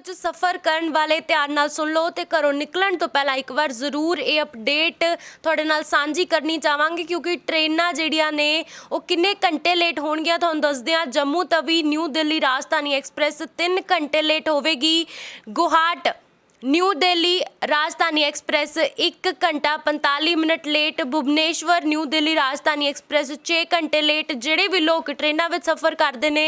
ਵਿੱਚ ਸਫ਼ਰ ਕਰਨ ਵਾਲੇ ਧਿਆਨ ਨਾਲ ਸੁਣ ਲਓ ਤੇ ਘਰੋਂ ਨਿਕਲਣ ਤੋਂ ਪਹਿਲਾਂ ਇੱਕ ਵਾਰ ਜ਼ਰੂਰ ਇਹ ਅਪਡੇਟ ਤੁਹਾਡੇ ਨਾਲ ਸਾਂਝੀ ਕਰਨੀ ਚਾਹਾਂਗੇ ਕਿਉਂਕਿ ਟ੍ਰੇਨਾਂ ਜਿਹੜੀਆਂ ਨੇ ਉਹ ਕਿੰਨੇ ਘੰਟੇ ਲੇਟ ਹੋਣਗੀਆਂ ਤੁਹਾਨੂੰ ਦੱਸਦੇ ਹਾਂ। ਜੰਮੂ ਤਵੀ, ਨਿਊ ਦਿੱਲੀ, ਰਾਜਧਾਨੀ ਐਕਸਪ੍ਰੈਸ 3 ਘੰਟੇ ਲੇਟ ਹੋਵੇਗੀ। ਗੁਹਾਟ ਨਿਊ ਦਿੱਲੀ ਰਾਜਧਾਨੀ ਐਕਸਪ੍ਰੈਸ 1 ਘੰਟਾ 45 minute late Bhubaneswar, New Delhi Rajdhani express 6 ਘੰਟੇ ਲੇਟ ਜਿਹੜੇ ਵੀ ਲੋਕ ਟ੍ਰੇਨਾਂ ਵਿੱਚ ਸਫ਼ਰ ਕਰਦੇ ਨੇ,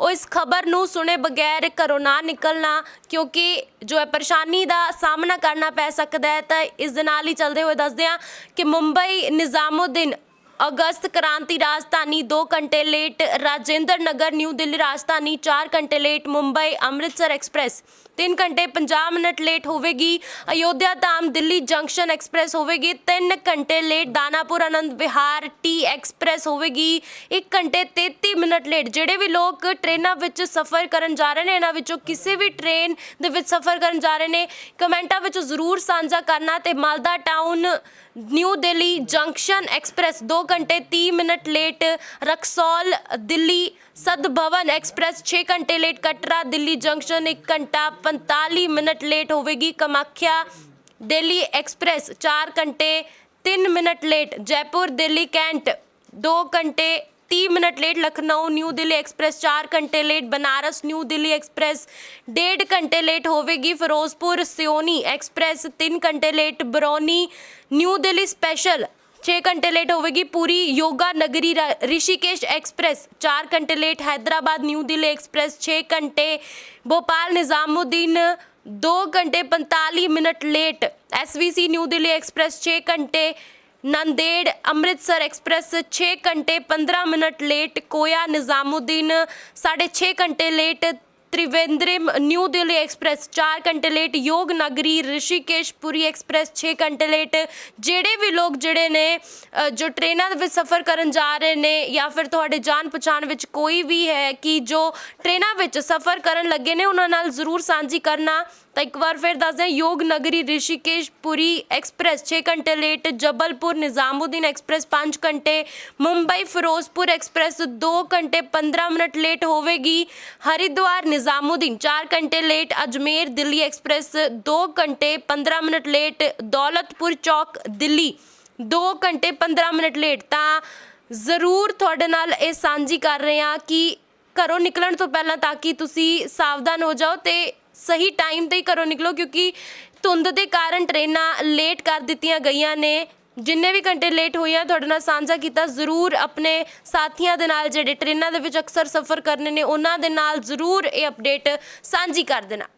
ਉਹ ਇਸ ਖਬਰ ਨੂੰ ਸੁਣੇ ਬਗੈਰ ਘਰੋਂ ਨਾ ਨਿਕਲਣਾ, ਕਿਉਂਕਿ ਜੋ ਹੈ ਪਰੇਸ਼ਾਨੀ ਦਾ ਸਾਹਮਣਾ ਕਰਨਾ ਪੈ ਸਕਦਾ ਹੈ, ਤਾਂ ਇਸ ਦੇ ਨਾਲ ਹੀ ਚੱਲਦੇ ਹੋਏ ਦੱਸਦੇ ਹਾਂ ਕਿ ਮੁੰਬਈ ਨਿਜ਼ਾਮੁਦੀਨ ਅਗਸਤ ਕ੍ਰਾਂਤੀ ਰਾਜਧਾਨੀ 2 ਘੰਟੇ ਲੇਟ ਰਾਜੇਂਦਰ ਨਗਰ ਨਿਊ ਦਿੱਲੀ ਰਾਜਧਾਨੀ 4 ਘੰਟੇ ਲੇਟ, ਮੁੰਬਈ ਅੰਮ੍ਰਿਤਸਰ ਐਕਸਪ੍ਰੈਸ। 3 ਘੰਟੇ 50 ਮਿੰਟ ਲੇਟ ਹੋਵੇਗੀ। ਅਯੋਧਿਆ ਧਾਮ ਦਿੱਲੀ ਜੰਕਸ਼ਨ ਐਕਸਪ੍ਰੈਸ ਹੋਵੇਗੀ। 3 ਘੰਟੇ late Danapur Anand Vihar T express ਹੋਵੇਗੀ। 1 ਘੰਟੇ 33 ਮਿੰਟ ਲੇਟ ਜਿਹੜੇ ਵੀ ਲੋਕ ਟ੍ਰੇਨਾਂ ਵਿੱਚ ਸਫ਼ਰ ਕਰਨ ਜਾ ਰਹੇ ਨੇ, ਇਹਨਾਂ ਵਿੱਚੋਂ ਕਿਸੇ ਵੀ ਟ੍ਰੇਨ ਦੇ ਵਿੱਚ ਸਫ਼ਰ ਕਰਨ ਜਾ ਰਹੇ ਨੇ, ਕਮੈਂਟਾਂ ਵਿੱਚ ਜ਼ਰੂਰ ਸਾਂਝਾ ਕਰਨਾ ਤੇ Malda town, New Delhi junction express 2 ਘੰਟੇ 30 minute late Raxaul, Delhi Sadbhavna express 6 ਘੰਟੇ ਲੇਟ ਕਟਰਾ, ਦਿੱਲੀ ਜੰਕਸ਼ਨ 1 ਘੰਟਾ 45 ਮਿੰਟ ਲੇਟ ਹੋਵੇਗੀ। ਕਮਾਖਿਆ ਦਿੱਲੀ ਐਕਸਪ੍ਰੈਸ 4 ਘੰਟੇ 3 minute late. Jaipur, Delhi, cantt 2 ਘੰਟੇ 30 minute late. Lucknow, New Delhi express 4 ਘੰਟੇ late. Banaras, New Delhi express 1.5 ਘੰਟੇ late ਹੋਵੇਗੀ। Firozpur, Seoni express 3 ਘੰਟੇ late. Barauni, New Delhi special 6 ਘੰਟੇ ਲੇਟ ਹੋਵੇਗੀ ਪੂਰੀ ਯੋਗਾ ਨਗਰੀ ਰ- ਰਿਸ਼ੀਕੇਸ਼ ਐਕਸਪ੍ਰੈਸ 4 ਘੰਟੇ late Hyderabad New Delhi express 6 ਘੰਟੇ ਭੋਪਾਲ ਨਿਜ਼ਾਮੁਦੀਨ 2 ਘੰਟੇ 45 minute late S V C New Delhi express 6 ਘੰਟੇ ਨੰਦੇੜ ਅੰਮ੍ਰਿਤਸਰ ਐਕਸਪ੍ਰੈਸ 6 ਘੰਟੇ 15 ਮਿੰਟ ਲੇਟ ਕੋਇਆ ਨਿਜ਼ਾਮੁਦੀਨ 6.5 ਘੰਟੇ late Trivandrum new Delhi express 4 ਘੰਟੇ ਲੇਟ ਯੋਗ ਨਗਰੀ ਰਿਸ਼ੀਕੇਸ਼ ਪੁਰੀ ਐਕਸਪ੍ਰੈਸ 6 ਘੰਟੇ ਲੇਟ ਜਿਹੜੇ ਵੀ ਲੋਕ ਜਿਹੜੇ ਨੇ ਅ, ਜੋ ਟ੍ਰੇਨਾਂ ਦੇ ਵਿੱਚ ਸਫ਼ਰ ਕਰਨ ਜਾ ਰਹੇ ਨੇ ਜਾਂ ਫਿਰ ਤੁਹਾਡੇ ਜਾਣ ਪਛਾਣ ਵਿੱਚ ਕੋਈ ਵੀ ਹੈ ਕਿ ਜੋ ਟ੍ਰੇਨਾਂ ਵਿੱਚ ਸਫ਼ਰ ਕਰਨ ਲੱਗੇ ਨੇ ਉਹਨਾਂ ਨਾਲ ਜ਼ਰੂਰ ਸਾਂਝੀ ਕਰਨਾ ਤਾਂ ਇੱਕ ਵਾਰ ਫਿਰ ਦੱਸ ਦਿਆਂ ਯੋਗ ਨਗਰੀ ਰਿਸ਼ੀਕੇਸ਼ ਪੁਰੀ ਐਕਸਪ੍ਰੈਸ 6 ਘੰਟੇ ਲੇਟ ਜਬਲਪੁਰ, ਨਿਜ਼ਾਮੁਦੀਨ ਐਕਸਪ੍ਰੈਸ 5 ਘੰਟੇ ਮੁੰਬਈ, ਫਿਰੋਜ਼ਪੁਰ ਐਕਸਪ੍ਰੈਸ 2 ਘੰਟੇ 15 ਮਿੰਟ ਲੇਟ ਹੋਵੇਗੀ। ਹਰਿਦੁਆਰ, ਨਿਜ਼ਾਮੁਦੀਨ 4 ਘੰਟੇ ਲੇਟ ਅਜਮੇਰ, ਦਿੱਲੀ ਐਕਸਪ੍ਰੈਸ 2 ਘੰਟੇ 15 ਮਿੰਟ ਲੇਟ ਦੌਲਤਪੁਰ ਚੌਕ, ਦਿੱਲੀ 2 ਘੰਟੇ 15 ਮਿੰਟ ਲੇਟ ਤਾਂ ਜ਼ਰੂਰ ਤੁਹਾਡੇ ਨਾਲ ਇਹ ਸਾਂਝੀ ਕਰ ਰਹੇ ਹਾਂ ਕਿ ਘਰੋਂ ਨਿਕਲਣ ਤੋਂ ਪਹਿਲਾਂ ਤਾਂ ਕਿ ਤੁਸੀਂ ਸਾਵਧਾਨ ਹੋ ਜਾਓ ਤੇ ਸਹੀ ਟਾਈਮ ਤੇ ਹੀ ਘਰੋਂ ਨਿਕਲੋ ਕਿਉਂਕਿ ਧੁੰਦ ਦੇ ਕਾਰਨ ਟ੍ਰੇਨਾਂ ਲੇਟ ਕਰ ਦਿੱਤੀਆਂ ਗਈਆਂ ਨੇ। ਜਿੰਨੇ ਵੀ ਘੰਟੇ ਲੇਟ ਹੋਈਆਂ ਤੁਹਾਡੇ ਨਾਲ ਸਾਂਝਾ ਕੀਤਾ, ਜ਼ਰੂਰ ਆਪਣੇ ਸਾਥੀਆਂ ਦੇ ਨਾਲ ਜਿਹੜੇ ਟ੍ਰੇਨਾਂ ਦੇ ਵਿੱਚ ਅਕਸਰ ਸਫ਼ਰ ਕਰਨੇ ਨੇ, ਉਹਨਾਂ ਦੇ ਨਾਲ ਜ਼ਰੂਰ ਇਹ ਅਪਡੇਟ ਸਾਂਝੀ ਕਰ ਦੇਣਾ।